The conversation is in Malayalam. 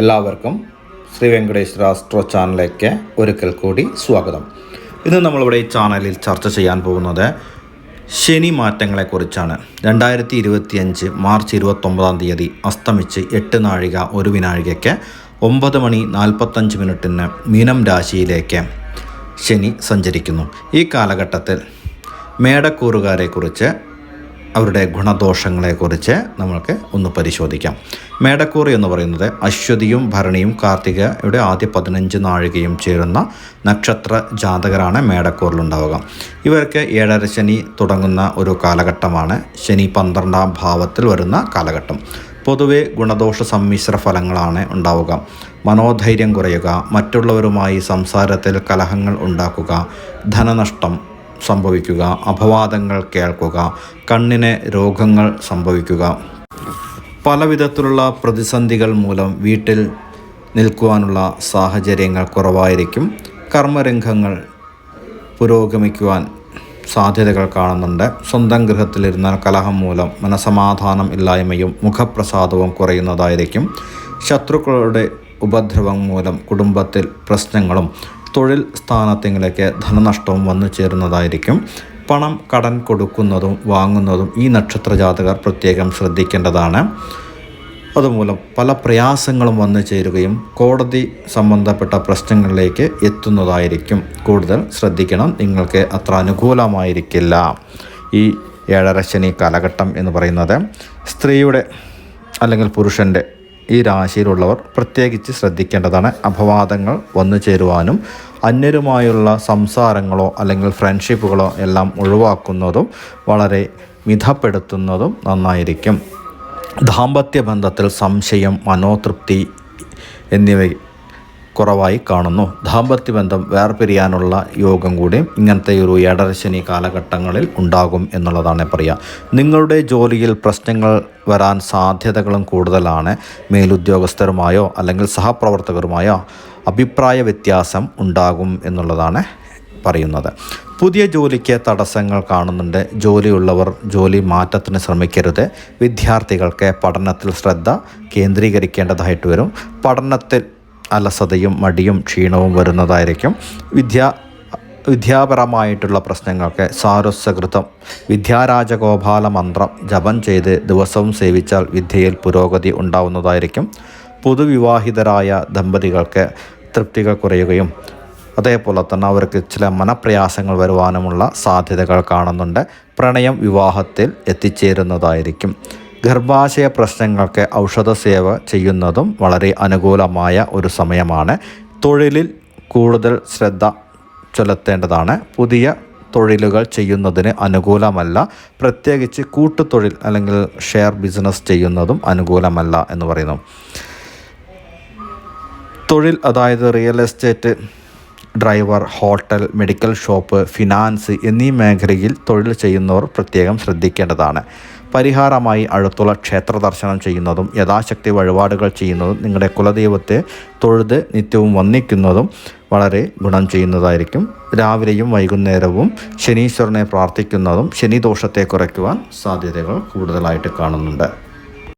എല്ലാവർക്കും ശ്രീ വെങ്കടേശ്വര ആസ്ട്രോ ചാനലിലേക്ക് ഒരിക്കൽ കൂടി സ്വാഗതം. ഇന്ന് നമ്മളിവിടെ ഈ ചാനലിൽ ചർച്ച ചെയ്യാൻ പോകുന്നത് ശനി മാറ്റങ്ങളെക്കുറിച്ചാണ്. രണ്ടായിരത്തി ഇരുപത്തിയഞ്ച് മാർച്ച് ഇരുപത്തൊമ്പതാം തീയതി അസ്തമിച്ച് എട്ട് നാഴിക ഒരു വിനാഴികയ്ക്ക് ഒമ്പത് മണി നാൽപ്പത്തഞ്ച് മിനിറ്റിന് മീനം രാശിയിലേക്ക് ശനി സഞ്ചരിക്കുന്നു. ഈ കാലഘട്ടത്തിൽ മേടക്കൂറുകാരെക്കുറിച്ച് അവരുടെ ഗുണദോഷങ്ങളെക്കുറിച്ച് നമ്മൾക്ക് ഒന്ന് പരിശോധിക്കാം. മേടക്കൂറി എന്ന് പറയുന്നത് അശ്വതിയും ഭരണിയും കാർത്തികയുടെ ആദ്യ പതിനഞ്ച് നാഴികയും ചേരുന്ന നക്ഷത്ര ജാതകരാണ് മേടക്കൂറിലുണ്ടാവുക ഇവർക്ക് ഏഴര ശനി തുടങ്ങുന്ന ഒരു കാലഘട്ടമാണ്. ശനി പന്ത്രണ്ടാം ഭാവത്തിൽ വരുന്ന കാലഘട്ടം. പൊതുവെ ഗുണദോഷ സമ്മിശ്ര ഫലങ്ങളാണ് ഉണ്ടാവുക. മനോധൈര്യം കുറയുക മറ്റുള്ളവരുമായി സംസാരത്തിൽ കലഹങ്ങൾ ഉണ്ടാക്കുക ധനനഷ്ടം സംഭവിക്കുക. അപവാദങ്ങൾ കേൾക്കുക. കണ്ണിന് രോഗങ്ങൾ സംഭവിക്കുക. പലവിധത്തിലുള്ള പ്രതിസന്ധികൾ മൂലം വീട്ടിൽ നിൽക്കുവാനുള്ള സാഹചര്യങ്ങൾ കുറവായിരിക്കും. കർമ്മരംഗങ്ങൾ പുരോഗമിക്കുവാൻ സാധ്യതകൾ കാണുന്നുണ്ട്. സ്വന്തം ഗൃഹത്തിലിരുന്നാൽ കലഹം മൂലം മനസമാധാനം ഇല്ലായ്മയും മുഖപ്രസാദവും കുറയുന്നതായിരിക്കും. ശത്രുക്കളുടെ ഉപദ്രവം മൂലം കുടുംബത്തിൽ പ്രശ്നങ്ങളും തൊഴിൽ സ്ഥാനത്തിലേക്ക് ധനനഷ്ടവും വന്നു ചേരുന്നതായിരിക്കും. പണം കടൻ കൊടുക്കുന്നതും വാങ്ങുന്നതും ഈ നക്ഷത്ര ജാതകർ പ്രത്യേകം ശ്രദ്ധിക്കേണ്ടതാണ്. അതുമൂലം പല പ്രയാസങ്ങളും വന്നു ചേരുകയും കോടതി സംബന്ധപ്പെട്ട പ്രശ്നങ്ങളിലേക്ക് എത്തുന്നതായിരിക്കും. കൂടുതൽ ശ്രദ്ധിക്കണം നിങ്ങൾക്ക് അത്ര അനുകൂലമായിരിക്കില്ല. ഈ ഏഴര ശനി കാലഘട്ടം എന്ന് പറയുന്നത് സ്ത്രീയുടെ അല്ലെങ്കിൽ പുരുഷന്റെ ഈ രാശിയിലുള്ളവർ പ്രത്യേകിച്ച് ശ്രദ്ധിക്കേണ്ടതാണ് അപവാദങ്ങൾ വന്നു ചേരുവാനും അന്യരുമായുള്ള സംസാരങ്ങളോ അല്ലെങ്കിൽ ഫ്രണ്ട്ഷിപ്പുകളോ എല്ലാം ഒഴിവാക്കുന്നതും വളരെ മിതപ്പെടുത്തുന്നതും നന്നായിരിക്കും. ദാമ്പത്യ ബന്ധത്തിൽ സംശയം മനോതൃപ്തി എന്നിവ കുറവായി കാണുന്നു. ദാമ്പത്യ ബന്ധം വേർപിരിയാനുള്ള യോഗം കൂടി ഇങ്ങനത്തെ ഒരു ഏടരശനി കാലഘട്ടങ്ങളിൽ ഉണ്ടാകും എന്നുള്ളതാണ് പറയുക നിങ്ങളുടെ ജോലിയിൽ പ്രശ്നങ്ങൾ വരാൻ സാധ്യതകളും കൂടുതലാണ്. മേലുദ്യോഗസ്ഥരുമായോ അല്ലെങ്കിൽ സഹപ്രവർത്തകരുമായോ അഭിപ്രായ വ്യത്യാസം ഉണ്ടാകും എന്നുള്ളതാണ് പറയുന്നത്. പുതിയ ജോലിക്ക് തടസ്സങ്ങൾ കാണുന്നുണ്ട്. ജോലിയുള്ളവർ ജോലി മാറ്റത്തിന് ശ്രമിക്കരുത്. വിദ്യാർത്ഥികൾക്ക് പഠനത്തിൽ ശ്രദ്ധ കേന്ദ്രീകരിക്കേണ്ടതായിട്ട് വരും. പഠനത്തിൽ അലസതയും മടിയും ക്ഷീണവും വരുന്നതായിരിക്കും. വിദ്യാ വിദ്യാപരമായിട്ടുള്ള പ്രശ്നങ്ങൾക്ക് സാരസ്വകൃതം. വിദ്യാരാജഗോപാല മന്ത്രം ജപം ചെയ്ത് ദിവസവും സേവിച്ചാൽ വിദ്യയിൽ പുരോഗതി ഉണ്ടാവുന്നതായിരിക്കും. പുതുവിവാഹിതരായ ദമ്പതികൾക്ക് തൃപ്തികൾ കുറയുകയും അതേപോലെ തന്നെ അവർക്ക് ചില മനപ്രയാസങ്ങൾ വരുവാനുമുള്ള സാധ്യതകൾ കാണുന്നുണ്ട്. പ്രണയം വിവാഹത്തിൽ എത്തിച്ചേരുന്നതായിരിക്കും. ഗർഭാശയ പ്രശ്നങ്ങൾക്ക് ഔഷധ സേവ ചെയ്യുന്നതും വളരെ അനുകൂലമായ ഒരു സമയമാണ്. തൊഴിലിൽ കൂടുതൽ ശ്രദ്ധ ചെലുത്തേണ്ടതാണ്. പുതിയ തൊഴിലുകൾ ചെയ്യുന്നതിന് അനുകൂലമല്ല. പ്രത്യേകിച്ച് കൂട്ടുതൊഴിൽ അല്ലെങ്കിൽ ഷെയർ ബിസിനസ് ചെയ്യുന്നതും അനുകൂലമല്ല എന്ന് പറയുന്നു. തൊഴിൽ അതായത് real estate driver hotel medical shop finance എന്നീ മേഖലയിൽ തൊഴിൽ ചെയ്യുന്നവർ പ്രത്യേകം ശ്രദ്ധിക്കേണ്ടതാണ്. പരിഹാരമായി അടുത്തുള്ള ക്ഷേത്ര ദർശനം ചെയ്യുന്നതും യഥാശക്തി വഴിപാടുകൾ ചെയ്യുന്നതും നിങ്ങളുടെ കുലദൈവത്തെ തൊഴുത് നിത്യവും വന്ദിക്കുന്നതും വളരെ ഗുണം ചെയ്യുന്നതായിരിക്കും. രാവിലെയും വൈകുന്നേരവും ശനീശ്വരനെ പ്രാർത്ഥിക്കുന്നതും ശനിദോഷത്തെ കുറയ്ക്കുവാൻ സാധ്യതകൾ കൂടുതലായിട്ട് കാണുന്നുണ്ട്.